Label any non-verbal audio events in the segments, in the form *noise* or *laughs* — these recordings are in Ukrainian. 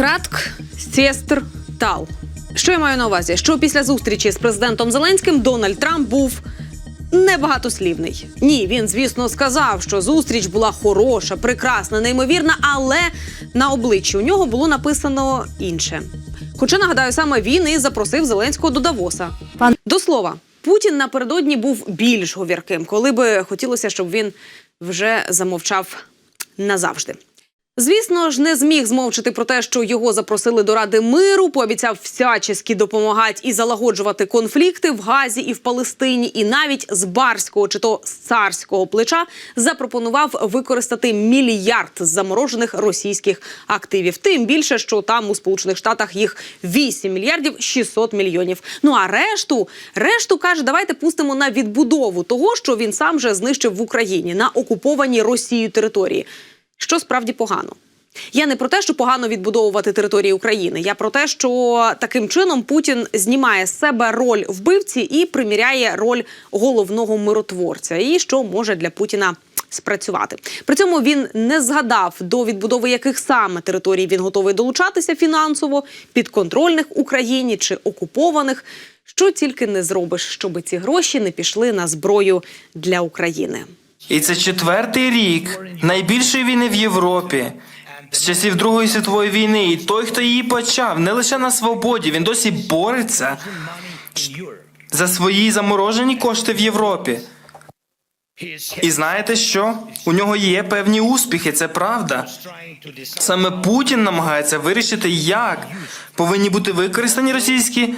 Кратк, сестр, тал. Що я маю на увазі? Що після зустрічі з президентом Зеленським Дональд Трамп був небагатослівний. Ні, він, звісно, сказав, що зустріч була хороша, прекрасна, неймовірна, але на обличчі у нього було написано інше. Хоча нагадаю, саме він і запросив Зеленського до Давоса. Пан- До слова, Путін напередодні був більш говірким, коли би хотілося, щоб він вже замовчав назавжди. Звісно ж, не зміг змовчити про те, що його запросили до Ради миру, пообіцяв всячески допомагати і залагоджувати конфлікти в Газі і в Палестині, і навіть з барського чи то з царського плеча запропонував використати мільярд заморожених російських активів. Тим більше, що там у Сполучених Штатах їх 8 мільярдів 600 мільйонів. Ну а решту, решту каже, давайте пустимо на відбудову того, що він сам же знищив в Україні на окупованій Росією території що справді погано. Я не про те, що погано відбудовувати території України. Я про те, що таким чином Путін знімає з себе роль вбивці і приміряє роль головного миротворця, і що може для Путіна спрацювати. При цьому він не згадав до відбудови яких саме територій він готовий долучатися фінансово, підконтрольних Україні чи окупованих. Що тільки не зробиш, щоб ці гроші не пішли на зброю для України. І це четвертий рік найбільшої війни в Європі з часів Другої світової війни. І той, хто її почав, не лише на свободі, він досі бореться за свої заморожені кошти в Європі. І знаєте що? У нього є певні успіхи, це правда. Саме Путін намагається вирішити, як повинні бути використані російські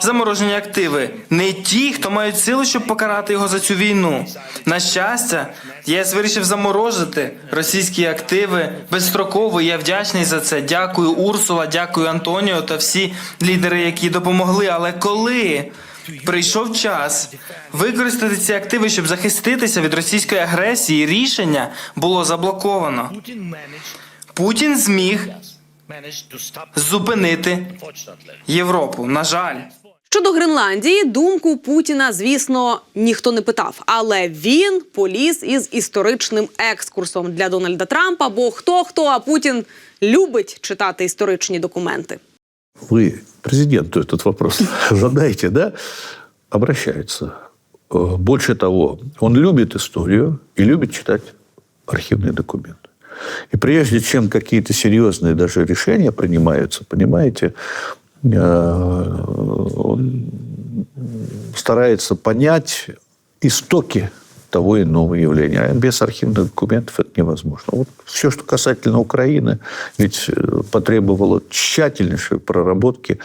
заморожені активи. Не ті, хто мають силу, щоб покарати його за цю війну. На щастя, ЄС вирішив заморожити російські активи безстроково. Я вдячний за це. Дякую, Урсула, дякую Антоніо та всі лідери, які допомогли. Але коли прийшов час використати ці активи, щоб захиститися від російської агресії, рішення було заблоковано. Путін зміг зупинити Європу. На жаль. Щодо Гренландії, думку Путіна, звісно, ніхто не питав. Але він поліз із історичним екскурсом для Дональда Трампа. Бо хто хто, а Путін любить читати історичні документи. Вы президенту этот вопрос *laughs* задайте, да? Обращаются. Э, Больше того, он любит историю и любит читать архивные документы. И прежде чем какие-то серьезные даже решения принимаются, понимаете, э, он старается понять истоки того или иного явления. А без архивных документов это невозможно. Вот все, что касательно Украины, ведь э, потребовало тщательнейшей проработки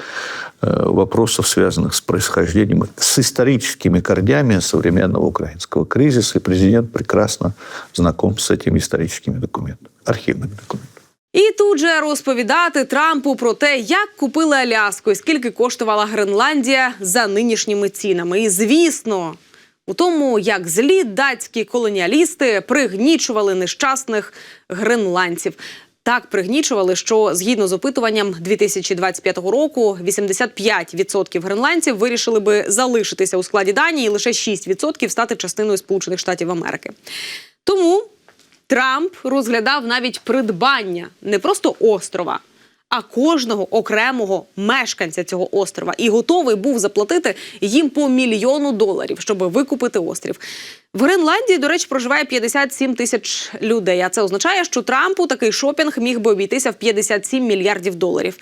э, вопросов, связанных с происхождением, с историческими корнями современного украинского кризиса. И президент прекрасно знаком с этими историческими документами, архивными документами. І тут же розповідати Трампу про те, як купили Аляску і скільки коштувала Гренландія за нинішніми цінами. І звісно, у тому, як злі датські колоніалісти пригнічували нещасних гренландців. Так пригнічували, що згідно з опитуванням 2025 року 85% гренландців вирішили би залишитися у складі Данії, і лише 6% стати частиною Сполучених Штатів Америки. Тому Трамп розглядав навіть придбання не просто острова, а кожного окремого мешканця цього острова і готовий був заплатити їм по мільйону доларів, щоб викупити острів. В Гренландії, до речі, проживає 57 тисяч людей. А це означає, що Трампу такий шопінг міг би обійтися в 57 мільярдів доларів.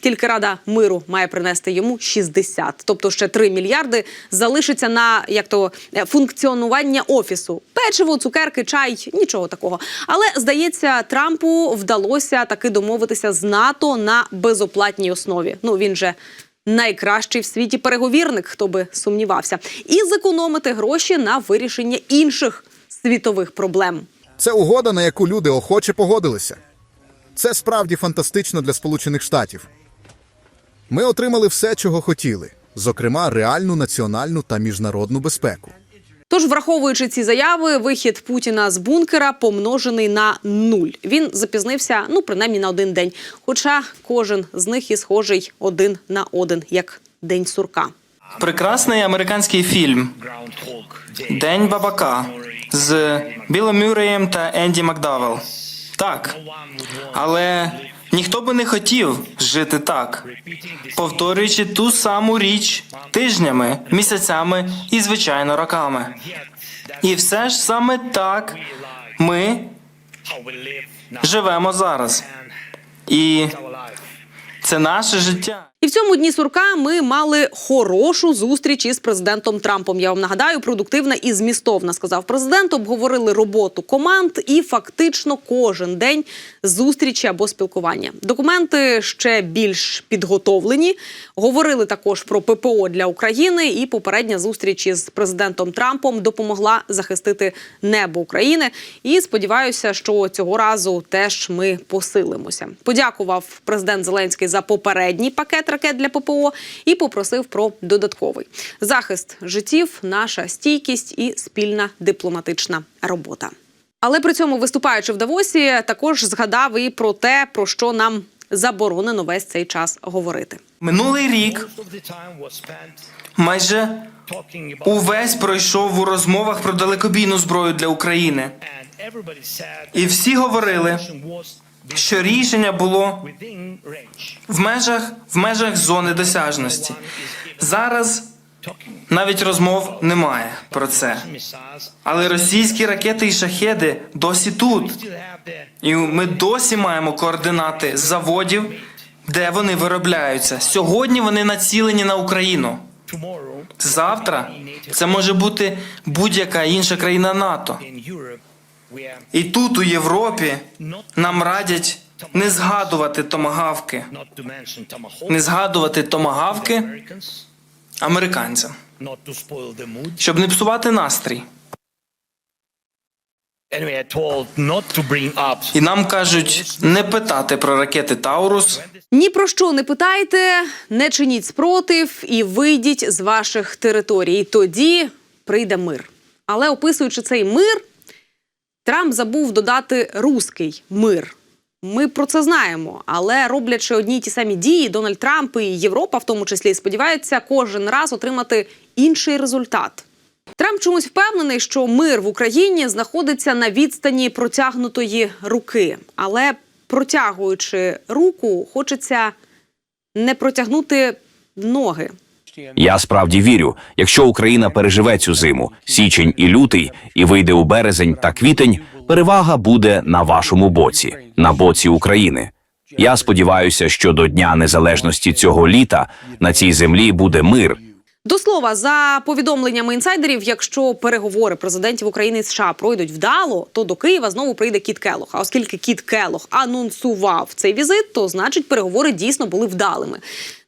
Тільки Рада миру має принести йому 60. Тобто ще 3 мільярди залишиться на як то е, функціонування офісу. Печиво, цукерки, чай, нічого такого. Але здається, Трампу вдалося таки домовитися з НАТО на безоплатній основі. Ну він же. Найкращий в світі переговірник, хто би сумнівався, і зекономити гроші на вирішення інших світових проблем. Це угода, на яку люди охоче погодилися. Це справді фантастично для Сполучених Штатів. Ми отримали все, чого хотіли, зокрема, реальну національну та міжнародну безпеку. Тож, враховуючи ці заяви, вихід Путіна з бункера помножений на нуль. Він запізнився ну принаймні на один день. Хоча кожен з них і схожий один на один, як день сурка. Прекрасний американський фільм День бабака з Білом Мюреєм та Енді Макдавел. Так. Але Ніхто би не хотів жити так, повторюючи ту саму річ тижнями, місяцями і, звичайно, роками. І все ж саме так ми живемо зараз. І це наше життя. І в цьому дні сурка ми мали хорошу зустріч із президентом Трампом. Я вам нагадаю, продуктивна і змістовна, сказав президент. Обговорили роботу команд і фактично кожен день зустрічі або спілкування. Документи ще більш підготовлені. Говорили також про ППО для України. І попередня зустріч із президентом Трампом допомогла захистити небо України. І сподіваюся, що цього разу теж ми посилимося. Подякував президент Зеленський за попередній пакет ракет для ППО і попросив про додатковий захист життів, наша стійкість і спільна дипломатична робота. Але при цьому, виступаючи в Давосі, також згадав і про те, про що нам заборонено весь цей час говорити. Минулий рік майже увесь пройшов у розмовах про далекобійну зброю для України. І всі говорили, що рішення було в межах в межах зони досяжності. Зараз навіть розмов немає про це. Але російські ракети і шахеди досі тут. І ми досі маємо координати заводів, де вони виробляються. Сьогодні вони націлені на Україну. Завтра це може бути будь-яка інша країна НАТО. І тут, у Європі, нам радять не згадувати томагавки, не згадувати томагавки американцям, щоб не псувати настрій. І нам кажуть не питати про ракети Таурус. Ні про що не питайте, не чиніть спротив і вийдіть з ваших територій. Тоді прийде мир. Але описуючи цей мир, Трамп забув додати руський мир. Ми про це знаємо, але роблячи одні й ті самі дії, Дональд Трамп і Європа, в тому числі, сподіваються кожен раз отримати інший результат. Трамп чомусь впевнений, що мир в Україні знаходиться на відстані протягнутої руки, але протягуючи руку, хочеться не протягнути ноги. Я справді вірю, якщо Україна переживе цю зиму, січень і лютий, і вийде у березень та квітень, перевага буде на вашому боці, на боці України. Я сподіваюся, що до Дня Незалежності цього літа на цій землі буде мир. До слова, за повідомленнями інсайдерів, якщо переговори президентів України і США пройдуть вдало, то до Києва знову прийде Кіт Келох. А оскільки Кіт Келох анонсував цей візит, то значить переговори дійсно були вдалими.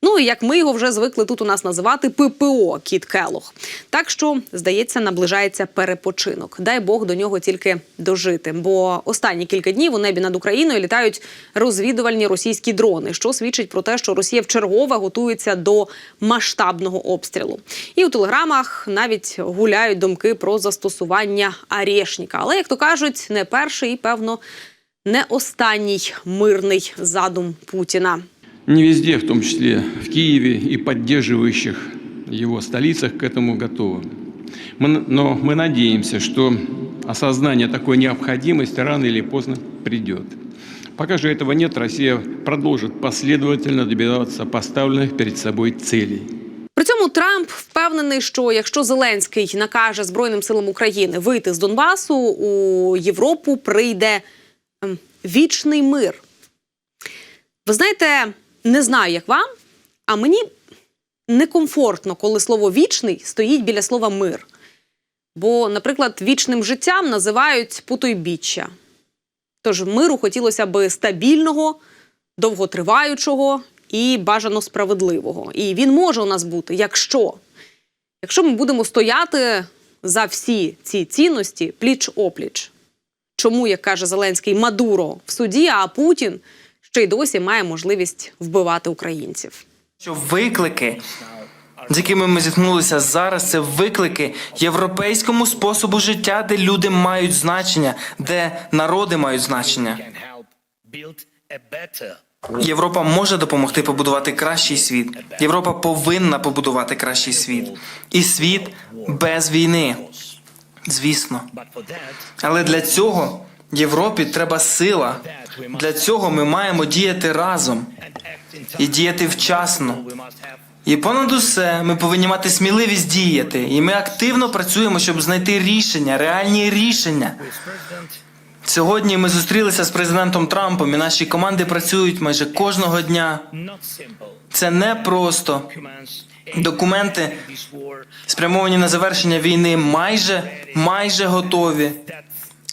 Ну і як ми його вже звикли тут у нас називати ППО Кіт Келох. Так що здається, наближається перепочинок. Дай Бог до нього тільки дожити. Бо останні кілька днів у небі над Україною літають розвідувальні російські дрони, що свідчить про те, що Росія вчергове готується до масштабного обстрілу І у телеграмах навіть гуляють думки про застосування арешника. Але як то кажуть, не перший і певно не останній мирний задум Путіна. Не везде, в том числе в Киеве и поддерживающих его столицах к этому готовы. Мы- но мы надеемся, что осознание такой необходимости рано или поздно придет. Пока же этого нет, Россия продолжит последовательно добиваться поставленных перед собой целей. При цьому Трамп впевнений, що якщо Зеленський накаже Збройним силам України вийти з Донбасу, у Європу прийде ем, вічний мир. Ви знаєте, не знаю, як вам, а мені некомфортно, коли слово вічний стоїть біля слова мир. Бо, наприклад, вічним життям називають потойбіччя. Тож миру хотілося би стабільного, довготриваючого і бажано справедливого. І він може у нас бути, якщо, якщо ми будемо стояти за всі ці цінності пліч опліч. Чому, як каже Зеленський, Мадуро в суді, а Путін ще й досі має можливість вбивати українців. Що виклики, з якими ми зіткнулися зараз, це виклики європейському способу життя, де люди мають значення, де народи мають значення. Європа може допомогти побудувати кращий світ. Європа повинна побудувати кращий світ. І світ без війни. Звісно. Але для цього Європі треба сила. Для цього ми маємо діяти разом і діяти вчасно. І понад усе ми повинні мати сміливість діяти. І ми активно працюємо, щоб знайти рішення, реальні рішення. Сьогодні ми зустрілися з президентом Трампом, і наші команди працюють майже кожного дня. Це не просто документи, спрямовані на завершення війни, майже майже готові.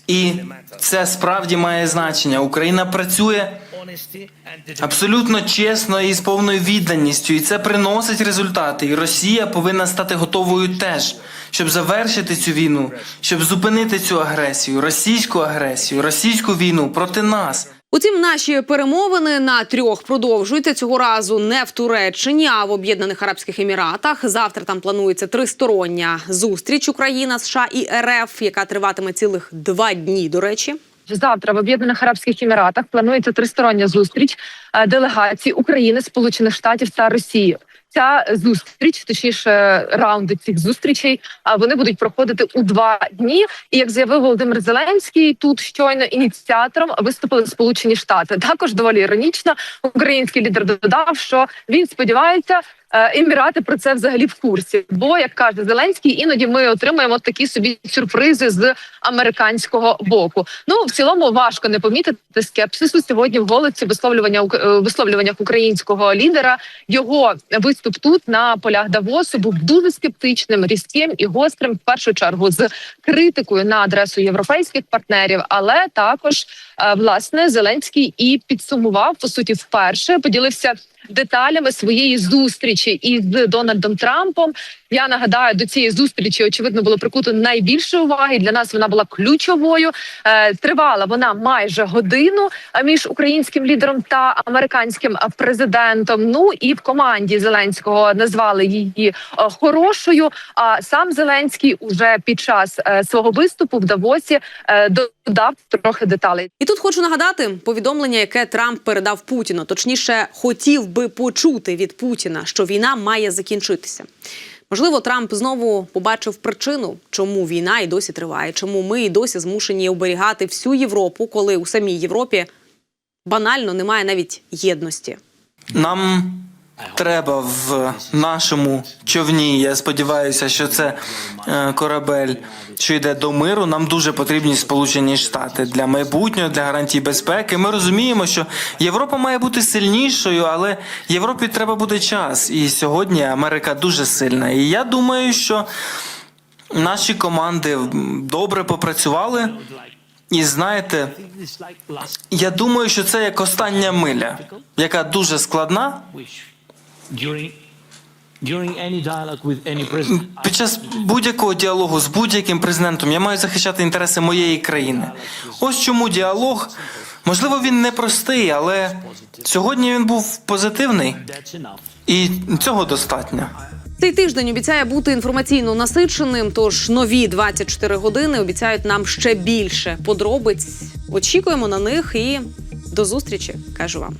І це справді має значення. Україна працює абсолютно чесно і з повною відданістю, і це приносить результати. І Росія повинна стати готовою теж, щоб завершити цю війну, щоб зупинити цю агресію, російську агресію, російську війну проти нас. Утім, наші перемовини на трьох продовжуються цього разу не в Туреччині, а в Об'єднаних Арабських Еміратах. Завтра там планується тристороння зустріч Україна, США і РФ, яка триватиме цілих два дні. До речі. Завтра в Об'єднаних Арабських Еміратах планується тристороння зустріч е, делегацій України, Сполучених Штатів та Росії. Ця зустріч, точніше, раунди цих зустрічей, а вони будуть проходити у два дні. І як заявив Володимир Зеленський, тут щойно ініціатором виступили Сполучені Штати. Також доволі іронічно. Український лідер додав, що він сподівається. Е, Емірати про це взагалі в курсі. Бо як каже Зеленський, іноді ми отримуємо такі собі сюрпризи з американського боку. Ну в цілому важко не помітити скепсису сьогодні в голосі висловлювання е, висловлюваннях українського лідера. Його виступ тут на полях Давосу був дуже скептичним, різким і гострим. В першу чергу з критикою на адресу європейських партнерів, але також е, власне Зеленський і підсумував по суті вперше поділився деталями своєї зустрічі із Дональдом Трампом. Я нагадаю, до цієї зустрічі очевидно було прикуто найбільше уваги. Для нас вона була ключовою. Е, тривала вона майже годину між українським лідером та американським президентом. Ну і в команді Зеленського назвали її е, хорошою. А сам Зеленський уже під час е, свого виступу в Давосі додав трохи деталей. І тут хочу нагадати повідомлення, яке Трамп передав Путіну. Точніше, хотів би почути від Путіна, що війна має закінчитися. Можливо, Трамп знову побачив причину, чому війна і досі триває, чому ми і досі змушені оберігати всю Європу, коли у самій Європі банально немає навіть єдності. Нам треба в нашому човні. Я сподіваюся, що це е, корабель, що йде до миру. Нам дуже потрібні Сполучені Штати для майбутнього, для гарантій безпеки. Ми розуміємо, що Європа має бути сильнішою, але Європі треба буде час. І сьогодні Америка дуже сильна. І я думаю, що наші команди добре попрацювали. І знаєте, я думаю, що це як остання миля, яка дуже складна. During during any dialogue with any president Під час будь-якого діалогу з будь-яким президентом я маю захищати інтереси моєї країни. Ось чому діалог, можливо, він непростий, але сьогодні він був позитивний, і цього достатньо. Цей тиждень обіцяє бути інформаційно насиченим. Тож нові 24 години обіцяють нам ще більше подробиць. Очікуємо на них і до зустрічі. кажу вам.